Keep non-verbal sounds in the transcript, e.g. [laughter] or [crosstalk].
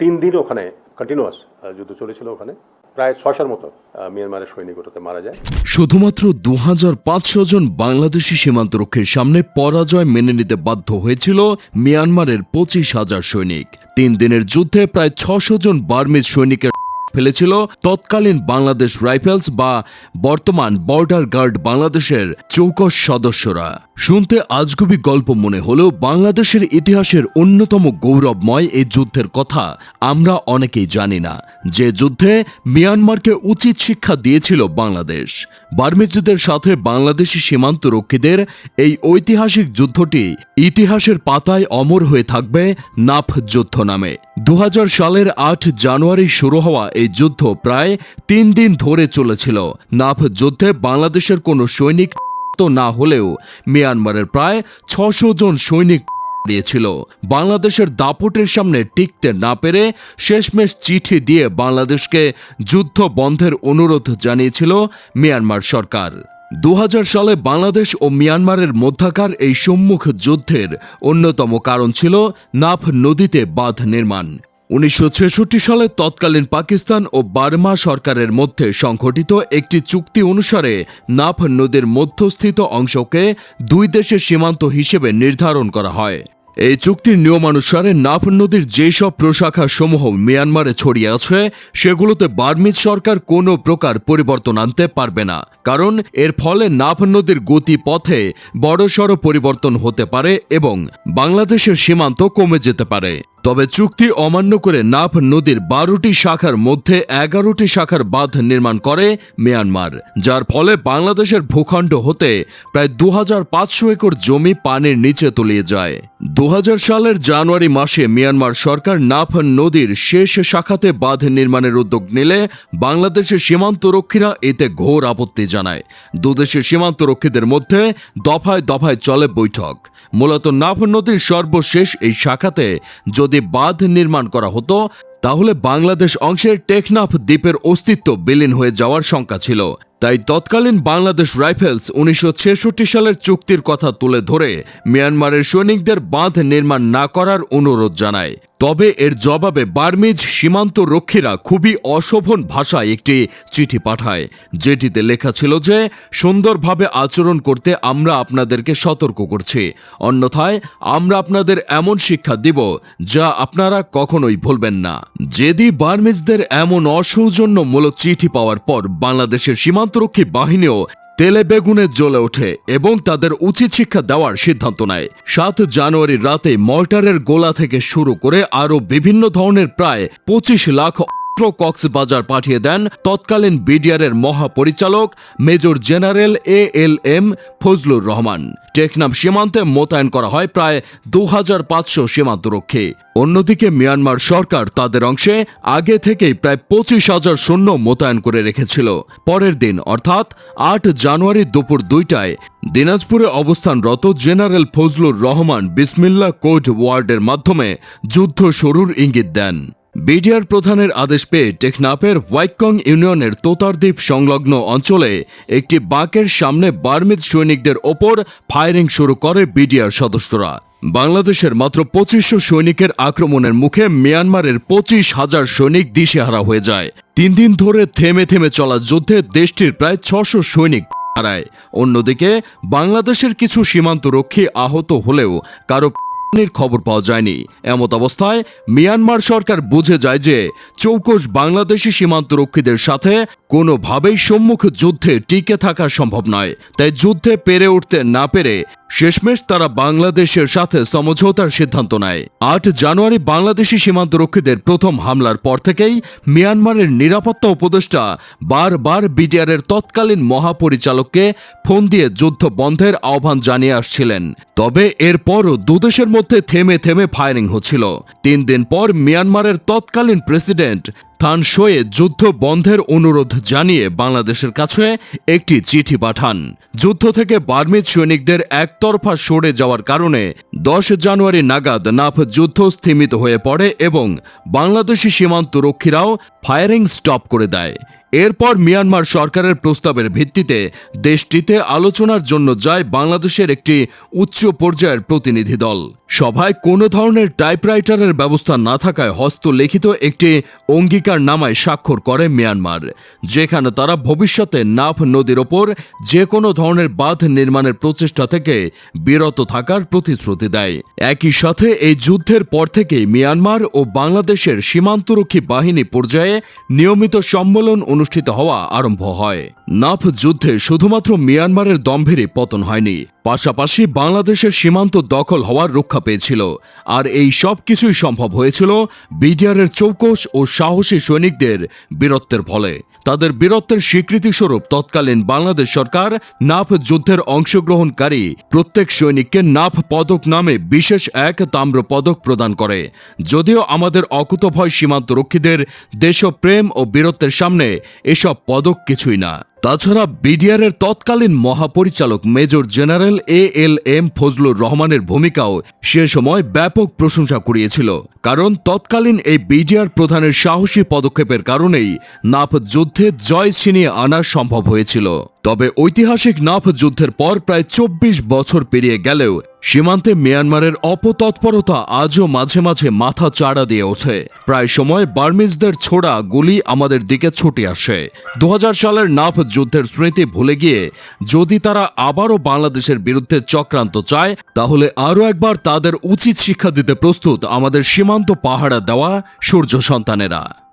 তিন দিন ওখানে কন্টিনিউয়াস যুদ্ধ চলেছিল ওখানে। প্রায় ছশোর মতো মিয়ানমারের সৈনিক ওটাতে মারা যায়। শুধুমাত্র দুহাজার পাঁচশো জন বাংলাদেশি সীমান্তরক্ষীর সামনে পরাজয় মেনে নিতে বাধ্য হয়েছিল মিয়ানমারের পঁচিশ হাজার সৈনিক। তিন দিনের যুদ্ধে প্রায় ছশো জন বার্মিজ সৈনিকের [laughs] ফেলেছিল তৎকালীন বাংলাদেশ রাইফেলস বা বর্তমান বর্ডার গার্ড বাংলাদেশের চৌকস সদস্যরা। শুনতে আজগুবি গল্প মনে হলেও বাংলাদেশের ইতিহাসের অন্যতম গৌরবময় এই যুদ্ধের কথা আমরা অনেকেই জানি না। যে যুদ্ধে মিয়ানমারকে উচিত শিক্ষা দিয়েছিল বাংলাদেশ। বার্মিজদের সাথে বাংলাদেশি সীমান্ত রক্ষীদের এই ঐতিহাসিক যুদ্ধটি ইতিহাসের পাতায় অমর হয়ে থাকবে নাফ যুদ্ধ নামে। দু হাজার সালের আট জানুয়ারি শুরু হওয়া এই যুদ্ধ প্রায় তিন দিন ধরে চলেছিল। নাফ যুদ্ধে বাংলাদেশের কোনো সৈনিক তো না হলেও মিয়ানমারের প্রায় ছশো জন সৈনিক দিয়েছিল। বাংলাদেশের দাপটের সামনে টিকতে না পেরে শেষমেশ চিঠি দিয়ে বাংলাদেশকে যুদ্ধ বন্ধের অনুরোধ জানিয়েছিল মিয়ানমার সরকার। দু হাজার সালে বাংলাদেশ ও মিয়ানমারের মধ্যাকার এই সম্মুখ যুদ্ধের অন্যতম কারণ ছিল নাফ নদীতে বাঁধ নির্মাণ। উনিশশো ছেষট্টি সালে তৎকালীন পাকিস্তান ও বার্মা সরকারের মধ্যে সংঘটিত একটি চুক্তি অনুসারে নাফ নদীর মধ্যস্থিত অংশকে দুই দেশের সীমান্ত হিসেবে নির্ধারণ করা হয়। এই চুক্তির নিয়মানুসারে নাফ নদীর যেসব প্রশাখা সমূহ মিয়ানমারে ছড়িয়ে আছে, সেগুলোতে বার্মিজ সরকার কোনো প্রকার পরিবর্তন আনতে পারবে না। কারণ এর ফলে নাফ নদীর গতি পথে বড়সড় পরিবর্তন হতে পারে এবং বাংলাদেশের সীমান্ত কমে যেতে পারে। তবে চুক্তি অমান্য করে নাফ নদীর বারোটি শাখার মধ্যে এগারোটি শাখার বাঁধ নির্মাণ করে মিয়ানমার, যার ফলে বাংলাদেশের ভূখণ্ড হতে প্রায় দু হাজার পাঁচশো একর জমি পানির নিচে তলিয়ে যায়। দু হাজার সালের জানুয়ারি মাসে মিয়ানমার সরকার নাফ নদীর শেষ শাখাতে বাঁধ নির্মাণের উদ্যোগ নিলে বাংলাদেশের সীমান্তরক্ষীরা এতে ঘোর আপত্তি জানায়। দুদেশের সীমান্তরক্ষীদের মধ্যে দফায় দফায় চলে বৈঠক। মূলত নাফ নদীর সর্বশেষ এই শাখাতে যদি বাঁধ নির্মাণ করা হতো, তাহলে বাংলাদেশ অংশের টেকনাফ দ্বীপের অস্তিত্ব বিলীন হয়ে যাওয়ার শঙ্কা ছিল। তাই তৎকালীন বাংলাদেশ রাইফেলস উনিশশো ছেষট্টি সালের চুক্তির কথা তুলে ধরে মিয়ানমারের সৈনিকদের বাঁধ নির্মাণ না করার অনুরোধ জানায়। তবে এর জবাবে বার্মিজ সীমান্ত রক্ষীরা খুবই অশোভন ভাষায় একটি চিঠি পাঠায়। যেটিতে লেখা ছিল যে, সুন্দরভাবে আচরণ করতে আমরা আপনাদেরকে সতর্ক করছি। অন্যথায়, আমরা আপনাদের এমন শিক্ষা দিব যা আপনারা কখনোই ভুলবেন না। যেদি বার্মিজদের এমন অসৌজন্যমূলক চিঠি পাওয়ার পর বাংলাদেশের সীমান্তরক্ষী বাহিনীও তেলে বেগুনে জ্বলে ওঠে এবং তাদের উচিত শিক্ষা দেওয়ার সিদ্ধান্ত নেয়। সাত জানুয়ারি রাতে মল্টারের গোলা থেকে শুরু করে আরও বিভিন্ন ধরনের প্রায় পঁচিশ লাখ অস্ত্র কক্সবাজার পাঠিয়ে দেন তৎকালীন বিডিআরের মহাপরিচালক major general A L M Fazlur Rahman. টেকনাম সীমান্তে মোতায়েন করা হয় প্রায় দু হাজার পাঁচশো সীমান্তরক্ষী অন্যদিকে মিয়ানমার সরকার তাদের অংশে আগে থেকেই প্রায় পঁচিশ হাজার সৈন্য মোতায়েন করে রেখেছিল। পরের দিন, অর্থাৎ আট জানুয়ারি দুপুর দুইটায় দিনাজপুরে অবস্থানরত জেনারেল ফজলুর রহমান বিসমিল্লা কোড ওয়ার্ডের মাধ্যমে যুদ্ধ শুরুর ইঙ্গিত দেন। বিডিআর প্রধানের আদেশ পেয়ে টেকনাফের হোয়াইটকং ইউনিয়নের তোতারদ্বীপ সংলগ্ন অঞ্চলে একটি বাঁকের সামনে বার্মিজ সৈনিকদের ওপর ফায়ারিং শুরু করে বিডিআর সদস্যরা। বাংলাদেশের মাত্র পঁচিশশো সৈনিকের আক্রমণের মুখে মিয়ানমারের পঁচিশ হাজার সৈনিক দিশেহারা হয়ে যায়। তিন দিন ধরে থেমে থেমে চলা যুদ্ধে দেশটির প্রায় ছশো সৈনিক হারায়। অন্যদিকে বাংলাদেশের কিছু সীমান্তরক্ষী আহত হলেও কারও প্রাণের খবর পাওয়া যায়নি। এমত অবস্থায় মিয়ানমার সরকার বুঝে যায় যে চৌকস বাংলাদেশি সীমান্তরক্ষীদের সাথে কোনোভাবেই সম্মুখ যুদ্ধে টিকে থাকা সম্ভব নয়। তাই যুদ্ধে পেরে উঠতে না পেরে শেষমেশ তারা বাংলাদেশের সাথে সমঝোতার সিদ্ধান্ত নেয়। আট জানুয়ারি বাংলাদেশি সীমান্তরক্ষীদের প্রথম হামলার পর থেকেই মিয়ানমারের নিরাপত্তা উপদেষ্টা বারবার বিডিআরের তৎকালীন মহাপরিচালককে ফোন দিয়ে যুদ্ধ বন্ধের আহ্বান জানিয়ে আসছিলেন। তবে এরপরও দুদেশের মধ্যে থেমে থেমে ফায়ারিং হচ্ছিল। তিন দিন পর মিয়ানমারের তৎকালীন প্রেসিডেন্ট থান শোয়ে যুদ্ধ বন্ধের অনুরোধ জানিয়ে বাংলাদেশের কাছে একটি চিঠি পাঠান। যুদ্ধ থেকে বার্মিজ সৈনিকদের একতরফা সরে যাওয়ার কারণে দশ জানুয়ারি নাগাদ নাফ যুদ্ধ স্থিমিত হয়ে পড়ে এবং বাংলাদেশি সীমান্তরক্ষীরাও ফায়ারিং স্টপ করে দেয়। এরপর মিয়ানমার সরকারের প্রস্তাবের ভিত্তিতে দেশটিতে আলোচনার জন্য যায় বাংলাদেশের একটি উচ্চ পর্যায়ের প্রতিনিধি দল। সভায় কোনো ধরনের টাইপরাইটারের ব্যবস্থা না থাকায় হস্তলিখিত একটি অঙ্গীকার নামায় স্বাক্ষর করে মিয়ানমার, যেখানে তারা ভবিষ্যতে নাফ নদীর ওপর যে কোনো ধরনের বাঁধ নির্মাণের প্রচেষ্টা থেকে বিরত থাকার প্রতিশ্রুতি দেয়। একই সাথে এই যুদ্ধের পর থেকেই মিয়ানমার ও বাংলাদেশের সীমান্তরক্ষী বাহিনী পর্যায়ে নিয়মিত সম্মেলন অনুষ্ঠিত হওয়া আরম্ভ হয়। নাফ যুদ্ধে শুধুমাত্র মিয়ানমারের দম্ভেরই পতন হয়নি। পাশাপাশি বাংলাদেশের সীমান্ত দখল হওয়ার রক্ষা পেয়েছিল। আর এই সব কিছুই সম্ভব হয়েছিল বিডিআরের চৌকস ও সাহসী সৈনিকদের বীরত্বের ফলে। তাদের বীরত্বের স্বীকৃতিস্বরূপ তৎকালীন বাংলাদেশ সরকার নাফ যুদ্ধের অংশগ্রহণকারী প্রত্যেক সৈনিককে নাফ পদক নামে বিশেষ এক তাম্র পদক প্রদান করে। যদিও আমাদের অকুতভয় সীমান্তরক্ষীদের দেশপ্রেম ও বীরত্বের সামনে এসব পদক কিছুই না। তাছাড়া বিডিআরের তৎকালীন মহাপরিচালক major general A L M Fazlur রহমানের ভূমিকাও সে সময় ব্যাপক প্রশংসা করিয়েছিল কারণ তৎকালীন এই বিডিআর প্রধানের সাহসী পদক্ষেপের কারণেই নাফ যুদ্ধে জয় ছিনিয়ে আনা সম্ভব হয়েছিল। তবে ঐতিহাসিক নাফ যুদ্ধের পর প্রায় চব্বিশ বছর পেরিয়ে গেলেও সীমান্তে মিয়ানমারের অপতৎপরতা আজও মাঝে মাঝে মাথা চাড়া দিয়ে ওঠে। প্রায় সময় বার্মিজদের ছোড়া গুলি আমাদের দিকে ছুটে আসে। দু সালের নাফ যুদ্ধের স্মৃতি ভুলে গিয়ে যদি তারা আবারও বাংলাদেশের বিরুদ্ধে চক্রান্ত চায়, তাহলে আরও একবার তাদের উচিত শিক্ষা দিতে প্রস্তুত আমাদের সীমান্ত পাহারা দেওয়া সূর্য সন্তানেরা।